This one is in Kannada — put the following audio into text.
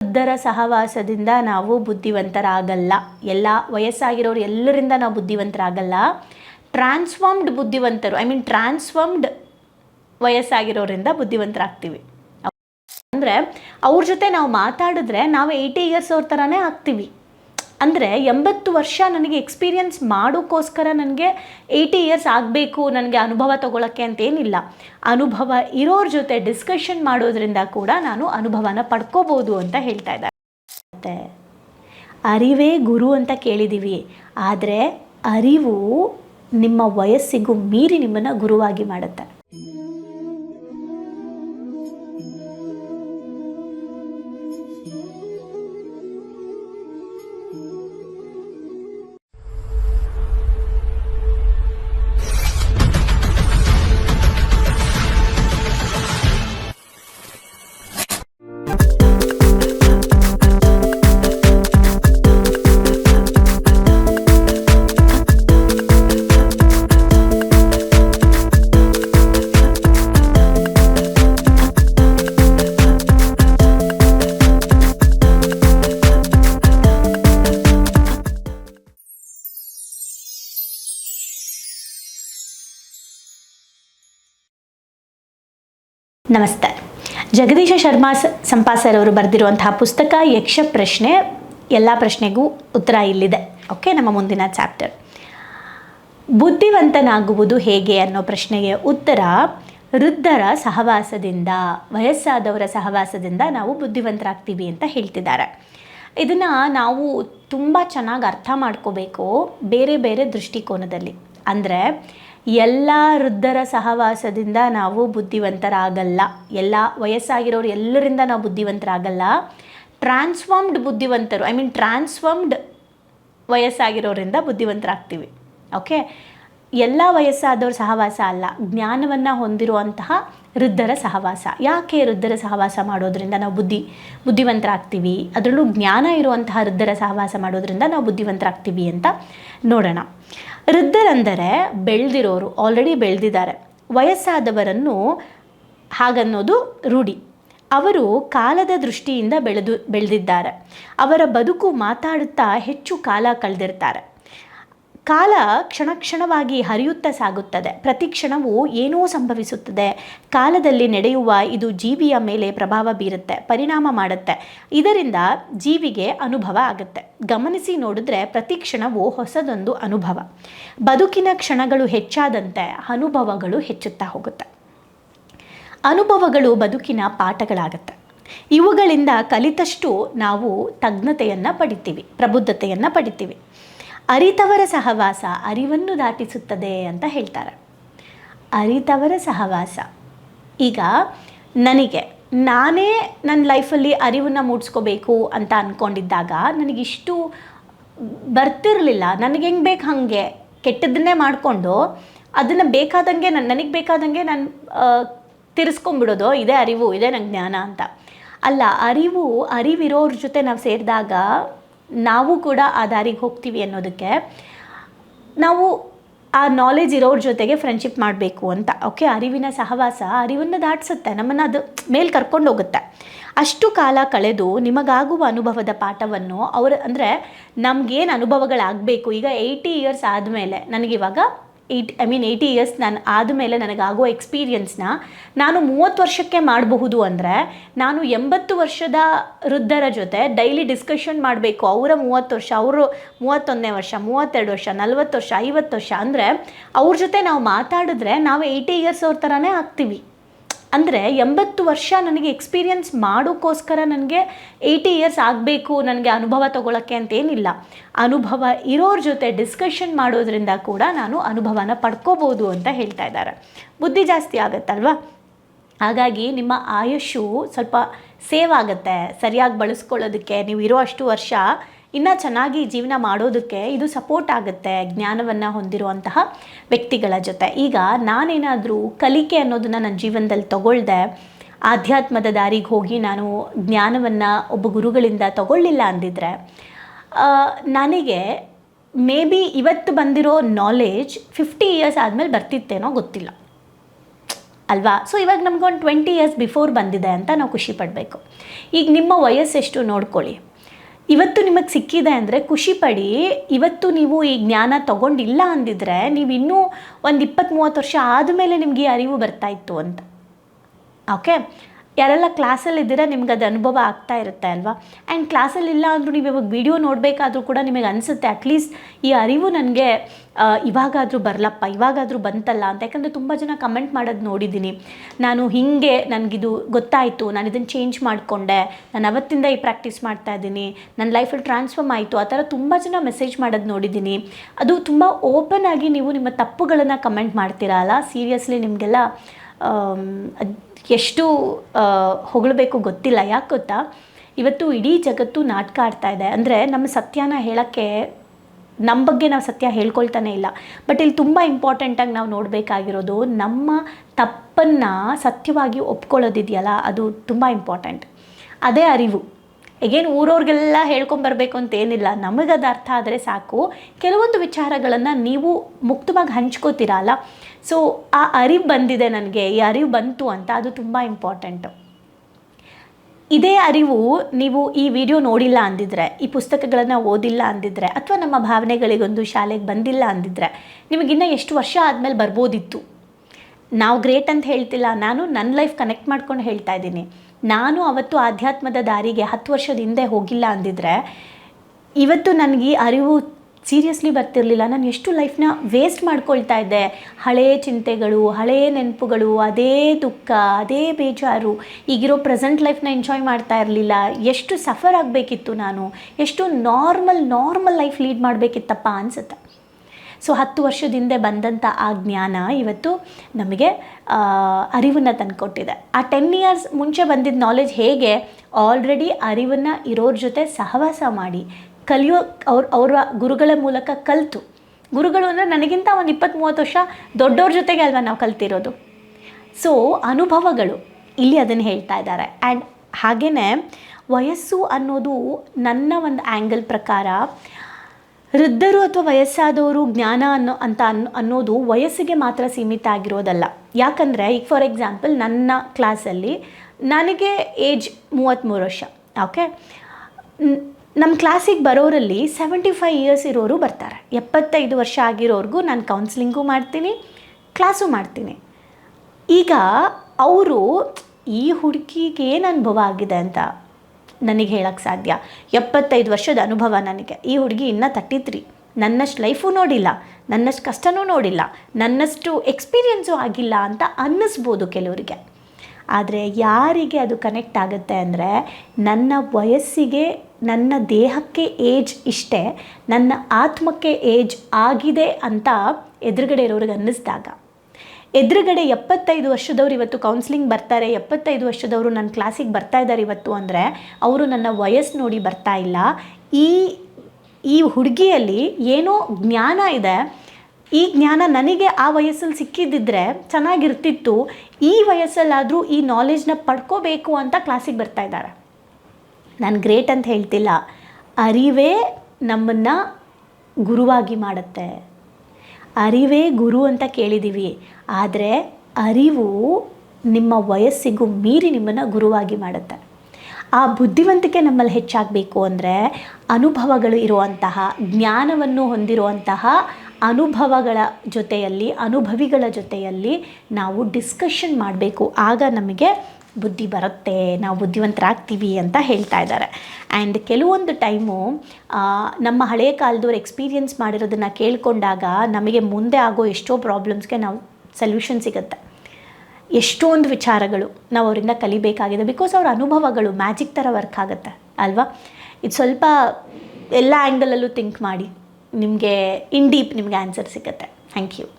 ವೃದ್ಧರ ಸಹವಾಸದಿಂದ ನಾವು ಬುದ್ಧಿವಂತರಾಗಲ್ಲ. ಎಲ್ಲ ವಯಸ್ಸಾಗಿರೋರು ಎಲ್ಲರಿಂದ ನಾವು ಬುದ್ಧಿವಂತರಾಗಲ್ಲ. ಟ್ರಾನ್ಸ್ಫಾರ್ಮ್ಡ್ ಬುದ್ಧಿವಂತರು, ಐ ಮೀನ್ ಟ್ರಾನ್ಸ್ಫಾರ್ಮ್ಡ್ ವಯಸ್ಸಾಗಿರೋರಿಂದ ಬುದ್ಧಿವಂತರಾಗ್ತೀವಿ. ಅಂದರೆ ಅವ್ರ ಜೊತೆ ನಾವು ಮಾತಾಡಿದ್ರೆ ನಾವು ಏಯ್ಟಿ ಇಯರ್ಸ್ ಅವ್ರ ಥರನೇ ಆಗ್ತೀವಿ. ಅಂದರೆ ಎಂಬತ್ತು ವರ್ಷ ನನಗೆ ಎಕ್ಸ್ಪೀರಿಯನ್ಸ್ ಮಾಡೋಕ್ಕೋಸ್ಕರ ನನಗೆ ಏಯ್ಟಿ ಇಯರ್ಸ್ ಆಗಬೇಕು ನನಗೆ ಅನುಭವ ತೊಗೊಳಕ್ಕೆ ಅಂತೇನಿಲ್ಲ. ಅನುಭವ ಇರೋರ ಜೊತೆ ಡಿಸ್ಕಷನ್ ಮಾಡೋದ್ರಿಂದ ಕೂಡ ನಾನು ಅನುಭವನ ಪಡ್ಕೋಬೋದು ಅಂತ ಹೇಳ್ತಾ ಇದ್ದಾರೆ. ಅರಿವೇ ಗುರು ಅಂತ ಕೇಳಿದ್ದೀವಿ ಆದರೆ ಅರಿವು ನಿಮ್ಮ ವಯಸ್ಸಿಗೂ ಮೀರಿ ನಿಮ್ಮನ್ನು ಗುರುವಾಗಿ ಮಾಡುತ್ತೆ. ನಮಸ್ತೆ. ಜಗದೀಶ ಶರ್ಮಾ ಸಂಪಾ ಸಂಪಾಸರ್ ಅವರು ಬರೆದಿರುವಂತಹ ಪುಸ್ತಕ ಯಕ್ಷ ಪ್ರಶ್ನೆ, ಎಲ್ಲ ಪ್ರಶ್ನೆಗೂ ಉತ್ತರ ಇಲ್ಲಿದೆ. ಓಕೆ ನಮ್ಮ ಮುಂದಿನ ಚಾಪ್ಟರ್ ಬುದ್ಧಿವಂತನಾಗುವುದು ಹೇಗೆ ಅನ್ನೋ ಪ್ರಶ್ನೆಗೆ ಉತ್ತರ, ವೃದ್ಧರ ಸಹವಾಸದಿಂದ, ವಯಸ್ಸಾದವರ ಸಹವಾಸದಿಂದ ನಾವು ಬುದ್ಧಿವಂತರಾಗ್ತೀವಿ ಅಂತ ಹೇಳ್ತಿದ್ದಾರೆ. ಇದನ್ನು ನಾವು ತುಂಬ ಚೆನ್ನಾಗಿ ಅರ್ಥ ಮಾಡ್ಕೋಬೇಕು ಬೇರೆ ಬೇರೆ ದೃಷ್ಟಿಕೋನದಲ್ಲಿ. ಅಂದರೆ ಎಲ್ಲ ವೃದ್ಧರ ಸಹವಾಸದಿಂದ ನಾವು ಬುದ್ಧಿವಂತರಾಗಲ್ಲ. ಎಲ್ಲ ವಯಸ್ಸಾಗಿರೋರು ಎಲ್ಲರಿಂದ ನಾವು ಬುದ್ಧಿವಂತರಾಗಲ್ಲ. ಟ್ರಾನ್ಸ್ಫಾರ್ಮ್ಡ್ ಬುದ್ಧಿವಂತರು ಐ ಮೀನ್ ಟ್ರಾನ್ಸ್ಫಾರ್ಮ್ಡ್ ವಯಸ್ಸಾಗಿರೋರಿಂದ ಬುದ್ಧಿವಂತರಾಗ್ತೀವಿ. ಓಕೆ ಎಲ್ಲ ವಯಸ್ಸಾದವ್ರ ಸಹವಾಸ ಅಲ್ಲ, ಜ್ಞಾನವನ್ನು ಹೊಂದಿರುವಂತಹ ವೃದ್ಧರ ಸಹವಾಸ. ಯಾಕೆ ವೃದ್ಧರ ಸಹವಾಸ ಮಾಡೋದ್ರಿಂದ ನಾವು ಬುದ್ಧಿ, ಬುದ್ಧಿವಂತರಾಗ್ತೀವಿ? ಅದರಲ್ಲೂ ಜ್ಞಾನ ಇರುವಂತಹ ವೃದ್ಧರ ಸಹವಾಸ ಮಾಡೋದ್ರಿಂದ ನಾವು ಬುದ್ಧಿವಂತರಾಗ್ತೀವಿ ಅಂತ ನೋಡೋಣ. ವೃದ್ಧರಂದರೆ ಬೆಳೆದಿರೋರು ಆಲ್ರೆಡಿ ಬೆಳೆದಿದ್ದಾರೆ. ವಯಸ್ಸಾದವರನ್ನು ಹಾಗನ್ನೋದು ರೂಢಿ. ಅವರು ಕಾಲದ ದೃಷ್ಟಿಯಿಂದ ಬೆಳೆದು, ಬೆಳೆದಿದ್ದಾರೆ. ಅವರ ಬದುಕು ಮಾತಾಡುತ್ತಾ ಹೆಚ್ಚು ಕಾಲ ಕಳೆದಿರ್ತಾರೆ. ಕಾಲ ಕ್ಷಣ ಕ್ಷಣವಾಗಿ ಹರಿಯುತ್ತಾ ಸಾಗುತ್ತದೆ. ಪ್ರತಿ ಕ್ಷಣವೂ ಏನೋ ಸಂಭವಿಸುತ್ತದೆ. ಕಾಲದಲ್ಲಿ ನಡೆಯುವ ಇದು ಜೀವಿಯ ಮೇಲೆ ಪ್ರಭಾವ ಬೀರುತ್ತೆ, ಪರಿಣಾಮ ಮಾಡುತ್ತೆ. ಇದರಿಂದ ಜೀವಿಗೆ ಅನುಭವ ಆಗುತ್ತೆ. ಗಮನಿಸಿ ನೋಡಿದ್ರೆ ಪ್ರತಿ ಕ್ಷಣವೂ ಹೊಸದೊಂದು ಅನುಭವ. ಬದುಕಿನ ಕ್ಷಣಗಳು ಹೆಚ್ಚಾದಂತೆ ಅನುಭವಗಳು ಹೆಚ್ಚುತ್ತಾ ಹೋಗುತ್ತೆ. ಅನುಭವಗಳು ಬದುಕಿನ ಪಾಠಗಳಾಗತ್ತೆ. ಇವುಗಳಿಂದ ಕಲಿತಷ್ಟು ನಾವು ತಜ್ಞತೆಯನ್ನು ಪಡಿತೀವಿ, ಪ್ರಬುದ್ಧತೆಯನ್ನು ಪಡಿತೀವಿ. ಅರಿತವರ ಸಹವಾಸ ಅರಿವನ್ನು ದಾಟಿಸುತ್ತದೆ ಅಂತ ಹೇಳ್ತಾರೆ. ಅರಿತವರ ಸಹವಾಸ. ಈಗ ನನಗೆ, ನಾನೇ ನನ್ನ ಲೈಫಲ್ಲಿ ಅರಿವನ್ನು ಮೂಡಿಸ್ಕೋಬೇಕು ಅಂತ ಅಂದ್ಕೊಂಡಿದ್ದಾಗ ನನಗಿಷ್ಟು ಬರ್ತಿರಲಿಲ್ಲ. ನನಗೆ ಹೆಂಗೆ ಬೇಕು ಹಾಗೆ? ಕೆಟ್ಟದನ್ನೇ ಮಾಡಿಕೊಂಡು ಅದನ್ನು ಬೇಕಾದಂಗೆ ನನ್ನ ನನಗೆ ಬೇಕಾದಂಗೆ ನಾನು ತಿರ್ಸ್ಕೊಂಬಿಡೋದು ಇದೇ ಅರಿವು, ಇದೇ ನಂಗೆ ಜ್ಞಾನ ಅಂತ. ಅಲ್ಲ, ಅರಿವು, ಅರಿವಿರೋರ ಜೊತೆ ನಾವು ಸೇರಿದಾಗ ನಾವು ಕೂಡ ಆ ದಾರಿಗೆ ಹೋಗ್ತೀವಿ ಅನ್ನೋದಕ್ಕೆ ನಾವು ಆ ನಾಲೆಜ್ ಇರೋರ ಜೊತೆಗೆ ಫ್ರೆಂಡ್ಶಿಪ್ ಮಾಡಬೇಕು ಅಂತ. ಓಕೆ ಅರಿವಿನ ಸಹವಾಸ, ಅರಿವನ್ನು ದಾಟಿಸುತ್ತೆ. ನಮ್ಮನ್ನು ಅದು ಮೇಲೆ ಕರ್ಕೊಂಡು ಹೋಗುತ್ತೆ. ಅಷ್ಟು ಕಾಲ ಕಳೆದು ನಿಮಗಾಗುವ ಅನುಭವದ ಪಾಠವನ್ನು ಅವರು ಅಂದರೆ ನಮಗೇನು ಅನುಭವಗಳಾಗಬೇಕು? ಈಗ ಏಯ್ಟಿ ಇಯರ್ಸ್ ಆದಮೇಲೆ ನನಗಿವಾಗ eight I mean eighty years ನಾನು ಆದಮೇಲೆ ನನಗಾಗೋ ಎಕ್ಸ್ಪೀರಿಯನ್ಸ್ನ ನಾನು ಮೂವತ್ತು ವರ್ಷಕ್ಕೆ ಮಾಡಬಹುದು ಅಂದರೆ ನಾನು ಎಂಬತ್ತು ವರ್ಷದ ವೃದ್ಧರ ಜೊತೆ ಡೈಲಿ ಡಿಸ್ಕಷನ್ ಮಾಡಬೇಕು. ಅವರ ಮೂವತ್ತು ವರ್ಷ, ಅವರು ಮೂವತ್ತೊಂದನೇ ವರ್ಷ, ಮೂವತ್ತೆರಡು ವರ್ಷ, ನಲ್ವತ್ತು ವರ್ಷ, ಐವತ್ತು ವರ್ಷ ಅಂದರೆ ಅವ್ರ ಜೊತೆ ನಾವು ಮಾತಾಡಿದ್ರೆ ನಾವು ಏಯ್ಟಿ ಇಯರ್ಸ್ ಅವ್ರ ಥರನೇ ಆಗ್ತೀವಿ. ಅಂದರೆ ಎಂಬತ್ತು ವರ್ಷ ನನಗೆ ಎಕ್ಸ್ಪೀರಿಯನ್ಸ್ ಮಾಡೋಕ್ಕೋಸ್ಕರ ನನಗೆ ಏಯ್ಟಿ ಇಯರ್ಸ್ ಆಗಬೇಕು ನನಗೆ ಅನುಭವ ತಗೊಳ್ಳೋಕ್ಕೆ ಅಂತೇನಿಲ್ಲ. ಅನುಭವ ಇರೋರ ಜೊತೆ ಡಿಸ್ಕಷನ್ ಮಾಡೋದ್ರಿಂದ ಕೂಡ ನಾನು ಅನುಭವನ ಪಡ್ಕೋಬೋದು ಅಂತ ಹೇಳ್ತಾ ಇದ್ದಾರೆ. ಬುದ್ಧಿ ಜಾಸ್ತಿ ಆಗುತ್ತಲ್ವಾ? ಹಾಗಾಗಿ ನಿಮ್ಮ ಆಯುಷು ಸ್ವಲ್ಪ ಸೇವ್ ಆಗುತ್ತೆ, ಸರಿಯಾಗಿ ಬಳಸ್ಕೊಳ್ಳೋದಕ್ಕೆ. ನೀವು ಇರೋ ಅಷ್ಟು ವರ್ಷ ಇನ್ನೂ ಚೆನ್ನಾಗಿ ಜೀವನ ಮಾಡೋದಕ್ಕೆ ಇದು ಸಪೋರ್ಟ್ ಆಗುತ್ತೆ ಜ್ಞಾನವನ್ನು ಹೊಂದಿರುವಂತಹ ವ್ಯಕ್ತಿಗಳ ಜೊತೆ. ಈಗ ನಾನೇನಾದರೂ ಕಲಿಕೆ ಅನ್ನೋದನ್ನು ನನ್ನ ಜೀವನದಲ್ಲಿ ತಗೊಳ್ದೆ, ಆಧ್ಯಾತ್ಮದ ದಾರಿಗೆ ಹೋಗಿ ನಾನು ಜ್ಞಾನವನ್ನು ಒಬ್ಬ ಗುರುಗಳಿಂದ ತಗೊಳ್ಳಿಲ್ಲ ಅಂದಿದ್ರೆ ನನಗೆ ಮೇ ಬಿ ಇವತ್ತು ಬಂದಿರೋ ನಾಲೆಜ್ ಫಿಫ್ಟಿ ಇಯರ್ಸ್ ಆದಮೇಲೆ ಬರ್ತಿತ್ತೇನೋ ಗೊತ್ತಿಲ್ಲ. ಅಲ್ವಾ? ಸೊ ಇವಾಗ ನಮ್ಗೊಂದು ಟ್ವೆಂಟಿ ಇಯರ್ಸ್ ಬಿಫೋರ್ ಬಂದಿದೆ ಅಂತ ನಾವು ಖುಷಿ ಪಡಬೇಕು. ಈಗ ನಿಮ್ಮ ವಯಸ್ಸೆಷ್ಟು ನೋಡ್ಕೊಳ್ಳಿ. ಇವತ್ತು ನಿಮಗೆ ಸಿಕ್ಕಿದೆ ಅಂದರೆ ಖುಷಿ ಪಡಿ. ಇವತ್ತು ನೀವು ಈ ಜ್ಞಾನ ತಗೊಂಡಿಲ್ಲ ಅಂದಿದ್ರೆ ನೀವು ಇನ್ನೂ ಒಂದು ಇಪ್ಪತ್ತು ಮೂವತ್ತು ವರ್ಷ ಆದಮೇಲೆ ನಿಮಗೆ ಅರಿವು ಬರ್ತಾ ಇತ್ತು ಅಂತ. ಓಕೆ ಯಾರೆಲ್ಲ ಕ್ಲಾಸಲ್ಲಿ ಇದ್ದೀರಾ, ನಿಮ್ಗೆ ಅದು ಅನುಭವ ಆಗ್ತಾ ಇರುತ್ತೆ ಅಲ್ವಾ? ಆ್ಯಂಡ್ ಕ್ಲಾಸಲ್ಲಿ ಇಲ್ಲ ಅಂದರೂ ನೀವು ಇವಾಗ ವಿಡಿಯೋ ನೋಡಬೇಕಾದ್ರೂ ಕೂಡ ನಿಮಗೆ ಅನಿಸುತ್ತೆ ಅಟ್ಲೀಸ್ಟ್ ಈ ಅರಿವು ನನಗೆ ಇವಾಗಾದರೂ ಬರಲಪ್ಪ, ಇವಾಗಾದರೂ ಬಂತಲ್ಲ ಅಂತ. ಯಾಕಂದರೆ ತುಂಬ ಜನ ಕಮೆಂಟ್ ಮಾಡೋದು ನೋಡಿದ್ದೀನಿ. ನಾನು ಹೀಗೆ ನನಗಿದು ಗೊತ್ತಾಯಿತು, ನಾನು ಇದನ್ನು ಚೇಂಜ್ ಮಾಡಿಕೊಂಡೆ, ನಾನು ಅವತ್ತಿಂದ ಈ ಪ್ರಾಕ್ಟೀಸ್ ಮಾಡ್ತಾ ಇದ್ದೀನಿ ನನ್ನ ಲೈಫಲ್ಲಿ ಟ್ರಾನ್ಸ್ಫಾರ್ಮ್ ಆಯಿತು, ಆ ಥರ ತುಂಬ ಜನ ಮೆಸೇಜ್ ಮಾಡೋದು ನೋಡಿದ್ದೀನಿ. ಅದು ತುಂಬ ಓಪನ್ ಆಗಿ ನೀವು ನಿಮ್ಮ ತಪ್ಪುಗಳನ್ನು ಕಮೆಂಟ್ ಮಾಡ್ತೀರಾ ಅಲ್ಲ? ಸೀರಿಯಸ್ಲಿ ನಿಮಗೆಲ್ಲ ಎಷ್ಟು ಹೊಗಳಬೇಕು ಗೊತ್ತಿಲ್ಲ. ಯಾಕೆ ಗೊತ್ತಾ? ಇವತ್ತು ಇಡೀ ಜಗತ್ತು ನಾಟಕ ಆಡ್ತಾ ಇದೆ. ಅಂದರೆ ನಮ್ಮ ಸತ್ಯನ ಹೇಳೋಕ್ಕೆ ನಮ್ಮ ಬಗ್ಗೆ ನಾವು ಸತ್ಯ ಹೇಳ್ಕೊಳ್ತಾನೆ ಇಲ್ಲ. ಬಟ್ ಇಲ್ಲಿ ತುಂಬ ಇಂಪಾರ್ಟೆಂಟಾಗಿ ನಾವು ನೋಡಬೇಕಾಗಿರೋದು ನಮ್ಮ ತಪ್ಪನ್ನು ಸತ್ಯವಾಗಿ ಒಪ್ಕೊಳ್ಳೋದಿದೆಯಲ್ಲ, ಅದು ತುಂಬ ಇಂಪಾರ್ಟೆಂಟ್ ಅದೇ ಅರಿವು. ಈಗೇನು ಊರವ್ರಿಗೆಲ್ಲ ಹೇಳ್ಕೊಂಬರ್ಬೇಕು ಅಂತ ಏನಿಲ್ಲ. ನಮಗದು ಅರ್ಥ ಆದರೆ ಸಾಕು. ಕೆಲವೊಂದು ವಿಚಾರಗಳನ್ನು ನೀವು ಮುಕ್ತವಾಗಿ ಹಂಚ್ಕೋತೀರಲ್ಲ ಸೊ ಆ ಅರಿವು ಬಂದಿದೆ ನನಗೆ. ಈ ಅರಿವು ಬಂತು ಅಂತ ಅದು ತುಂಬ ಇಂಪಾರ್ಟೆಂಟು ಇದೇ ಅರಿವು ನೀವು ಈ ವಿಡಿಯೋ ನೋಡಿಲ್ಲ ಅಂದಿದ್ರೆ, ಈ ಪುಸ್ತಕಗಳನ್ನು ಓದಿಲ್ಲ ಅಂದಿದ್ರೆ, ಅಥವಾ ನಮ್ಮ ಭಾವನೆಗಳಿಗೊಂದು ಶಾಲೆಗೆ ಬಂದಿಲ್ಲ ಅಂದಿದ್ರೆ ನಿಮಗಿನ್ನೂ ಎಷ್ಟು ವರ್ಷ ಆದಮೇಲೆ ಬರ್ಬೋದಿತ್ತು? ನಾವು ಗ್ರೇಟ್ ಅಂತ ಹೇಳ್ತಿಲ್ಲ. ನಾನು ನನ್ನ ಲೈಫ್ ಕನೆಕ್ಟ್ ಮಾಡ್ಕೊಂಡು ಹೇಳ್ತಾ ಇದ್ದೀನಿ. ನಾನು ಅವತ್ತು ಆಧ್ಯಾತ್ಮದ ದಾರಿಗೆ ಹತ್ತು ವರ್ಷದ ಹಿಂದೆ ಹೋಗಿಲ್ಲ ಅಂದಿದ್ರೆ, ಇವತ್ತು ನನಗೆ ಅರಿವು ಸೀರಿಯಸ್ಲಿ ಬರ್ತಿರಲಿಲ್ಲ. ನಾನು ಎಷ್ಟು ಲೈಫ್ನ ವೇಸ್ಟ್ ಮಾಡ್ಕೊಳ್ತಾ ಇದ್ದೆ. ಹಳೆಯ ಚಿಂತೆಗಳು ಹಳೆಯ ನೆನಪುಗಳು, ಅದೇ ದುಃಖ, ಅದೇ ಬೇಜಾರು. ಈಗಿರೋ ಪ್ರೆಸೆಂಟ್ ಲೈಫ್ನ ಎಂಜಾಯ್ ಮಾಡ್ತಾ ಇರಲಿಲ್ಲ. ಎಷ್ಟು ಸಫರ್ ಆಗಬೇಕಿತ್ತು ನಾನು. ಎಷ್ಟು ನಾರ್ಮಲ್ ನಾರ್ಮಲ್ ಲೈಫ್ ಲೀಡ್ ಮಾಡಬೇಕಿತ್ತಪ್ಪ ಅನಿಸುತ್ತೆ. ಸೊ, ಹತ್ತು ವರ್ಷದಿಂದ ಬಂದಂಥ ಆ ಜ್ಞಾನ ಇವತ್ತು ನಮಗೆ ಅರಿವನ್ನು ತಂದುಕೊಟ್ಟಿದೆ. ಆ ಟೆನ್ ಇಯರ್ಸ್ ಮುಂಚೆ ಬಂದಿದ್ದ ನಾಲೆಜ್ ಹೇಗೆ? ಆಲ್ರೆಡಿ ಅರಿವನ್ನು ಇರೋರ ಜೊತೆ ಸಹವಾಸ ಮಾಡಿ. ಕಲಿಯೋ ಅವ್ರ, ಅವರ ಗುರುಗಳ ಮೂಲಕ ಕಲಿತು. ಗುರುಗಳು ಅಂದರೆ ನನಗಿಂತ ಒಂದು ಇಪ್ಪತ್ತು ಮೂವತ್ತು ವರ್ಷ ದೊಡ್ಡವ್ರ ಜೊತೆಗೆ ಅಲ್ವಾ ನಾವು ಕಲ್ತಿರೋದು. ಸೊ ಅನುಭವಗಳು. ಇಲ್ಲಿ ಅದನ್ನು ಹೇಳ್ತಾ ಇದ್ದಾರೆ. ಆ್ಯಂಡ್ ಹಾಗೆಯೇ ವಯಸ್ಸು ಅನ್ನೋದು ನನ್ನ ಒಂದು ಆ್ಯಂಗಲ್ ಪ್ರಕಾರ ವೃದ್ಧರು ಅಥವಾ ವಯಸ್ಸಾದವರು ಜ್ಞಾನ ಅನ್ನೋ, ಅಂತ ಅನ್, ಅನ್ನೋದು ವಯಸ್ಸಿಗೆ ಮಾತ್ರ ಸೀಮಿತ ಆಗಿರೋದಲ್ಲ. ಯಾಕಂದರೆ ಈಗ ಫಾರ್ ಎಕ್ಸಾಂಪಲ್ ನನ್ನ ಕ್ಲಾಸಲ್ಲಿ ನನಗೆ ಏಜ್ ಮೂವತ್ತ್ಮೂರು ವರ್ಷ. ಓಕೆ ನಮ್ಮ ಕ್ಲಾಸಿಗೆ ಬರೋರಲ್ಲಿ ಸೆವೆಂಟಿ ಫೈವ್ ಇಯರ್ಸ್ ಇರೋರು ಬರ್ತಾರೆ. ಎಪ್ಪತ್ತೈದು ವರ್ಷ ಆಗಿರೋರ್ಗೂ ನಾನು ಕೌನ್ಸಿಲಿಂಗು ಮಾಡ್ತೀನಿ ಕ್ಲಾಸು ಮಾಡ್ತೀನಿ. ಈಗ ಅವರು, ಈ ಹುಡುಗಿಗೆ ಏನು ಅನುಭವ ಆಗಿದೆ ಅಂತ ನನಗೆ ಹೇಳೋಕ್ಕೆ ಸಾಧ್ಯ? ಎಪ್ಪತ್ತೈದು ವರ್ಷದ ಅನುಭವ ನನಗೆ. ಈ ಹುಡುಗಿ ಇನ್ನೂ ತಟ್ಟಿತ್ರಿ ತ್ರೀ ನನ್ನಷ್ಟು ಲೈಫು ನೋಡಿಲ್ಲ, ನನ್ನಷ್ಟು ಕಷ್ಟನೂ ನೋಡಿಲ್ಲ, ನನ್ನಷ್ಟು ಎಕ್ಸ್ಪೀರಿಯೆನ್ಸು ಆಗಿಲ್ಲ ಅಂತ ಅನ್ನಿಸ್ಬೋದು ಕೆಲವರಿಗೆ. ಆದರೆ ಯಾರಿಗೆ ಅದು ಕನೆಕ್ಟ್ ಆಗುತ್ತೆ ಅಂದರೆ ನನ್ನ ವಯಸ್ಸಿಗೆ, ನನ್ನ ದೇಹಕ್ಕೆ ಏಜ್ ಇಷ್ಟೇ, ನನ್ನ ಆತ್ಮಕ್ಕೆ ಏಜ್ ಆಗಿದೆ ಅಂತ ಎದುರುಗಡೆ ಇರೋರಿಗೆ ಅನ್ನಿಸ್ದಾಗ. ಎದುರುಗಡೆ ಎಪ್ಪತ್ತೈದು ವರ್ಷದವ್ರು ಇವತ್ತು ಕೌನ್ಸಿಲಿಂಗ್ ಬರ್ತಾರೆ, ಎಪ್ಪತ್ತೈದು ವರ್ಷದವರು ನನ್ನ ಕ್ಲಾಸಿಗೆ ಬರ್ತಾ ಇದ್ದಾರೆ ಇವತ್ತು ಅಂದರೆ ಅವರು ನನ್ನ ವಯಸ್ಸು ನೋಡಿ ಬರ್ತಾ ಇಲ್ಲ. ಈ ಈ ಹುಡುಗಿಯಲ್ಲಿ ಏನೋ ಜ್ಞಾನ ಇದೆ ಈ ಜ್ಞಾನ ನನಗೆ ಆ ವಯಸ್ಸಲ್ಲಿ ಸಿಕ್ಕಿದ್ದಿದ್ರೆ ಚೆನ್ನಾಗಿರ್ತಿತ್ತು. ಈ ವಯಸ್ಸಲ್ಲಾದರೂ ಈ ನಾಲೆಜ್ನ ಪಡ್ಕೋಬೇಕು ಅಂತ ಕ್ಲಾಸಿಗೆ ಬರ್ತಾ ಇದ್ದಾರೆ. ನಾನು ಗ್ರೇಟ್ ಅಂತ ಹೇಳ್ತಿಲ್ಲ. ಅರಿವೇ ನಮ್ಮನ್ನು ಗುರುವಾಗಿ ಮಾಡುತ್ತೆ. ಅರಿವೇ ಗುರು ಅಂತ ಕೇಳಿದ್ದೀವಿ ಆದರೆ ಅರಿವು ನಿಮ್ಮ ವಯಸ್ಸಿಗೂ ಮೀರಿ ನಿಮ್ಮನ್ನು ಗುರುವಾಗಿ ಮಾಡುತ್ತೆ. ಆ ಬುದ್ಧಿವಂತಿಕೆ ನಮ್ಮಲ್ಲಿ ಹೆಚ್ಚಾಗಬೇಕು ಅಂದರೆ ಅನುಭವಗಳು ಇರುವಂತಹ, ಜ್ಞಾನವನ್ನು ಹೊಂದಿರುವಂತಹ ಅನುಭವಗಳ ಜೊತೆಯಲ್ಲಿ, ಅನುಭವಿಗಳ ಜೊತೆಯಲ್ಲಿ ನಾವು ಡಿಸ್ಕಷನ್ ಮಾಡಬೇಕು. ಆಗ ನಮಗೆ ಬುದ್ಧಿ ಬರುತ್ತೆ. ನಾವು ಬುದ್ಧಿವಂತರಾಗ್ತೀವಿ ಅಂತ ಹೇಳ್ತಾ ಇದ್ದಾರೆ. ಆ್ಯಂಡ್ ಕೆಲವೊಂದು ಟೈಮು ನಮ್ಮ ಹಳೆಯ ಕಾಲದವ್ರು ಎಕ್ಸ್ಪೀರಿಯೆನ್ಸ್ ಮಾಡಿರೋದನ್ನು ಕೇಳಿಕೊಂಡಾಗ ನಮಗೆ ಮುಂದೆ ಆಗೋ ಎಷ್ಟೋ ಪ್ರಾಬ್ಲಮ್ಸ್ಗೆ ನಾವು ಸೊಲ್ಯೂಷನ್ ಸಿಗುತ್ತೆ. ಎಷ್ಟೊಂದು ವಿಚಾರಗಳು ನಾವು ಅವರಿಂದ ಕಲಿಬೇಕಾಗಿದೆ. ಬಿಕಾಸ್ ಅವ್ರ ಅನುಭವಗಳು ಮ್ಯಾಜಿಕ್ ಥರ ವರ್ಕ್ ಆಗುತ್ತೆ, ಅಲ್ವಾ? ಇದು ಸ್ವಲ್ಪ ಎಲ್ಲ ಆ್ಯಂಗಲಲ್ಲೂ ಥಿಂಕ್ ಮಾಡಿ. ನಿಮಗೆ ಇನ್ ಡೀಪ್ ನಿಮಗೆ ಆನ್ಸರ್ ಸಿಗುತ್ತೆ. Thank you